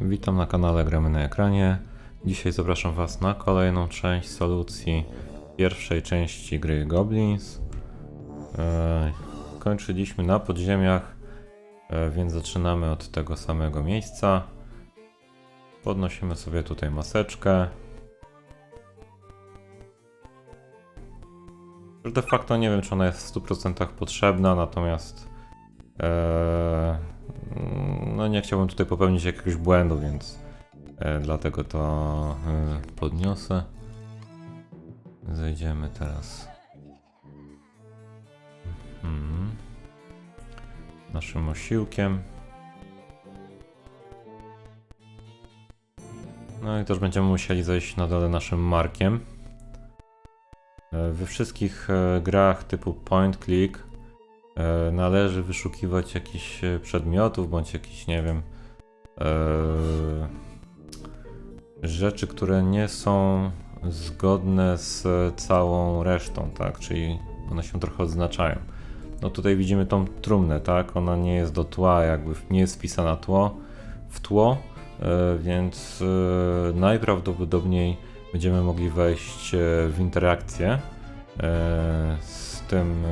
Witam na kanale Gramy na ekranie. Dzisiaj zapraszam Was na kolejną część solucji pierwszej części gry Goblins. E, kończyliśmy na podziemiach, e, więc zaczynamy od tego samego miejsca. Podnosimy sobie tutaj maseczkę. Już de facto nie wiem, czy ona jest w 100% potrzebna, natomiast e, no nie chciałbym tutaj popełnić jakiegoś błędu, więc e, dlatego to e, podniosę. Zejdziemy teraz mhm. naszym osiłkiem. No i też będziemy musieli zejść na dole naszym markiem. E, We wszystkich grach typu point click należy wyszukiwać jakichś e, przedmiotów bądź jakichś, nie wiem, e, rzeczy, które nie są zgodne z całą resztą, tak? Czyli one się trochę odznaczają. No tutaj widzimy tą trumnę, tak? Ona nie jest do tła, jakby nie jest wpisana tło, w tło, e, więc e, najprawdopodobniej będziemy mogli wejść e, w interakcję e, z tym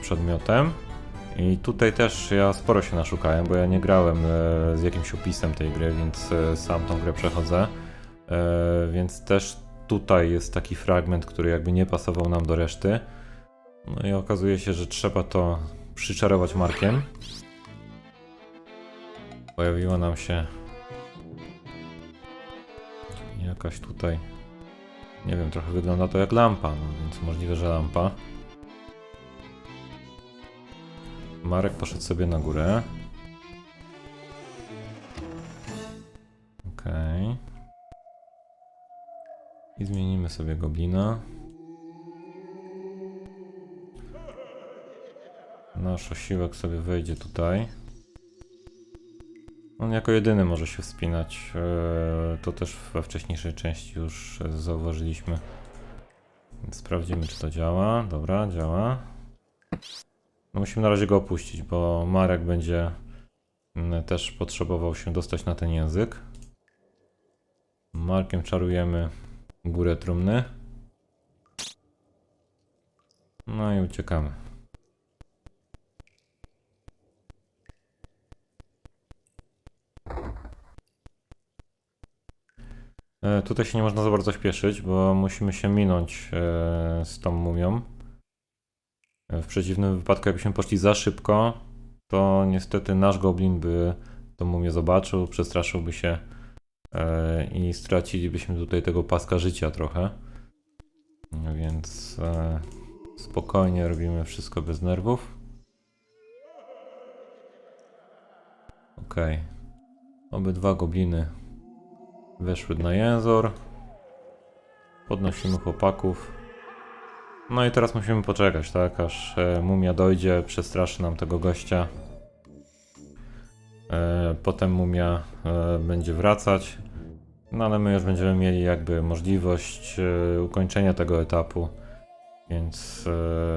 przedmiotem. I tutaj też ja sporo się naszukałem, bo ja nie grałem e, z jakimś opisem tej gry, więc e, sam tą grę przechodzę. E, więc też tutaj jest taki fragment, który jakby nie pasował nam do reszty. No i okazuje się, że trzeba to przyczarować markiem. Pojawiła nam się jakaś tutaj, nie wiem, trochę wygląda to jak lampa, no więc możliwe, że lampa. Marek poszedł sobie na górę. Okej. I zmienimy sobie goblina. Nasz osiłek sobie wejdzie tutaj. On jako jedyny może się wspinać. Eee, To też we wcześniejszej części już e, zauważyliśmy. Sprawdzimy, czy to działa. Dobra, działa. No musimy na razie go opuścić, bo Marek będzie mm, też potrzebował się dostać na ten język. Markiem czarujemy górę trumny. No i uciekamy. E, Tutaj się nie można za bardzo śpieszyć, bo musimy się minąć e, z tą mumią. W przeciwnym wypadku, jakbyśmy poszli za szybko, to niestety nasz goblin by to mumię zobaczył, przestraszyłby się e, i stracilibyśmy tutaj tego paska życia trochę. Więc e, spokojnie robimy wszystko bez nerwów. Okej. Obydwa gobliny weszły na jęzor. Podnosimy chłopaków. No i teraz musimy poczekać, tak, aż e, mumia dojdzie, przestraszy nam tego gościa. E, potem mumia e, będzie wracać. No ale my już będziemy mieli jakby możliwość e, ukończenia tego etapu. Więc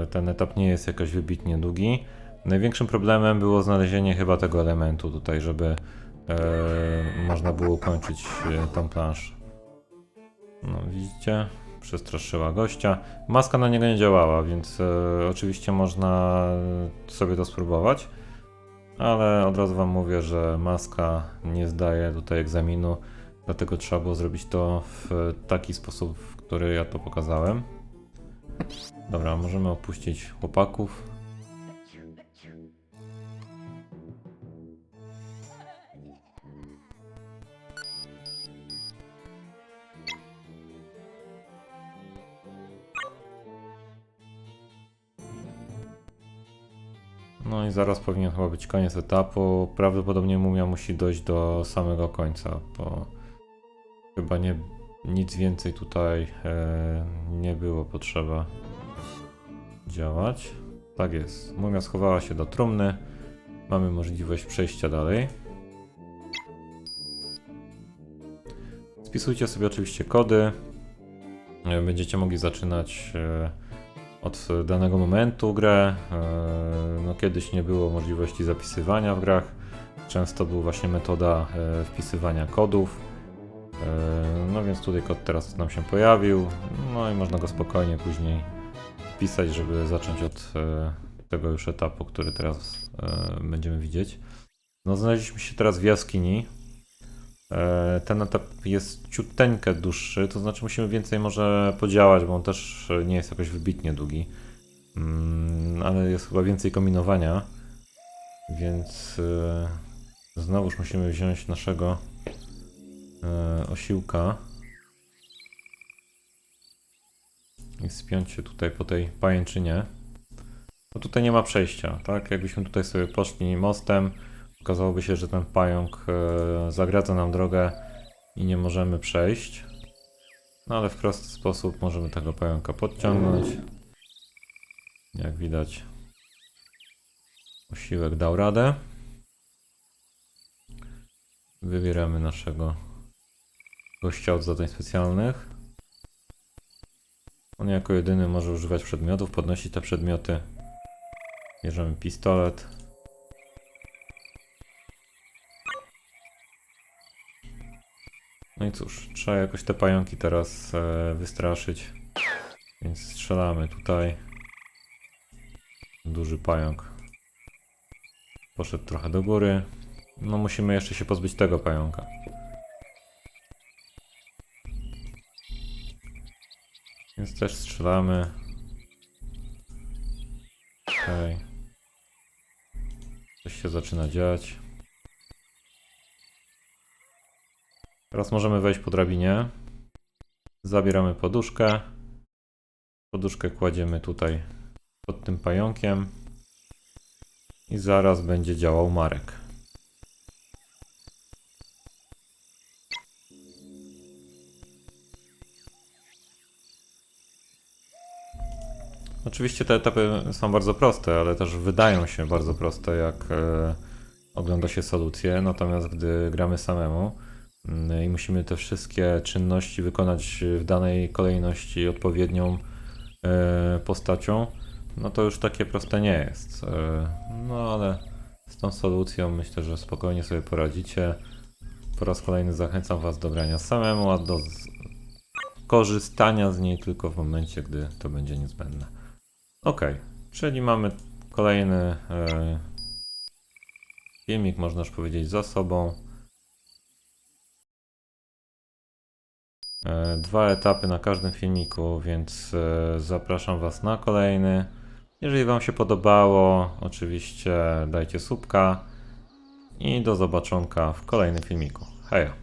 e, ten etap nie jest jakoś wybitnie długi. Największym problemem było znalezienie chyba tego elementu tutaj, żeby e, można było ukończyć e, tą planszę. No widzicie? Przestraszyła gościa. Maska na niego nie działała, więc e, oczywiście można sobie to spróbować. Ale od razu wam mówię, że maska nie zdaje tutaj egzaminu, dlatego trzeba było zrobić to w taki sposób, w który ja to pokazałem. Dobra, możemy opuścić chłopaków. No i zaraz powinien chyba być koniec etapu. Prawdopodobnie mumia musi dojść do samego końca, bo chyba nie, nic więcej tutaj e, nie było potrzeba działać. Tak jest. Mumia schowała się do trumny. Mamy możliwość przejścia dalej. Spisujcie sobie oczywiście kody. E, Będziecie mogli zaczynać e, od danego momentu grę. E, No kiedyś nie było możliwości zapisywania w grach, często była właśnie metoda e, wpisywania kodów. E, No więc tutaj kod teraz nam się pojawił, no i można go spokojnie później wpisać, żeby zacząć od tego już etapu, który teraz będziemy widzieć. No znaleźliśmy się teraz w jaskini. E, Ten etap jest ciuteńkę dłuższy, to znaczy musimy więcej może podziałać, bo on też nie jest jakoś wybitnie długi. Mm, ale jest chyba więcej kombinowania, więc e, znowuż musimy wziąć naszego e, osiłka i spiąć się tutaj po tej pajęczynie. No tutaj nie ma przejścia, tak? Jakbyśmy tutaj sobie poszli mostem, okazałoby się, że ten pająk e, zagradza nam drogę i nie możemy przejść. No ale w prosty sposób możemy tego pająka podciągnąć. Jak widać, osiłek dał radę. Wybieramy naszego gościa od zadań specjalnych. On jako jedyny może używać przedmiotów, podnosić te przedmioty. Bierzemy pistolet. No i cóż, trzeba jakoś te pająki teraz e, wystraszyć. Więc strzelamy tutaj. Duży pająk. Poszedł trochę do góry. No musimy jeszcze się pozbyć tego pająka. Więc też strzelamy. Okej. Coś się zaczyna dziać. Teraz możemy wejść po drabinie. Zabieramy poduszkę. Poduszkę kładziemy tutaj pod tym pająkiem. I zaraz będzie działał Marek. Oczywiście te etapy są bardzo proste, ale też wydają się bardzo proste, jak e, ogląda się solucję. Natomiast gdy gramy samemu i musimy te wszystkie czynności wykonać w danej kolejności odpowiednią e, postacią, no to już takie proste nie jest. E, no ale z tą solucją myślę, że spokojnie sobie poradzicie. Po raz kolejny zachęcam Was do grania samemu, a do korzystania z niej tylko w momencie, gdy to będzie niezbędne. Ok, czyli mamy kolejny e, filmik, można już powiedzieć, za sobą. Dwa etapy na każdym filmiku, więc e, zapraszam Was na kolejny. Jeżeli Wam się podobało, oczywiście dajcie subka i do zobaczonka w kolejnym filmiku. Hej!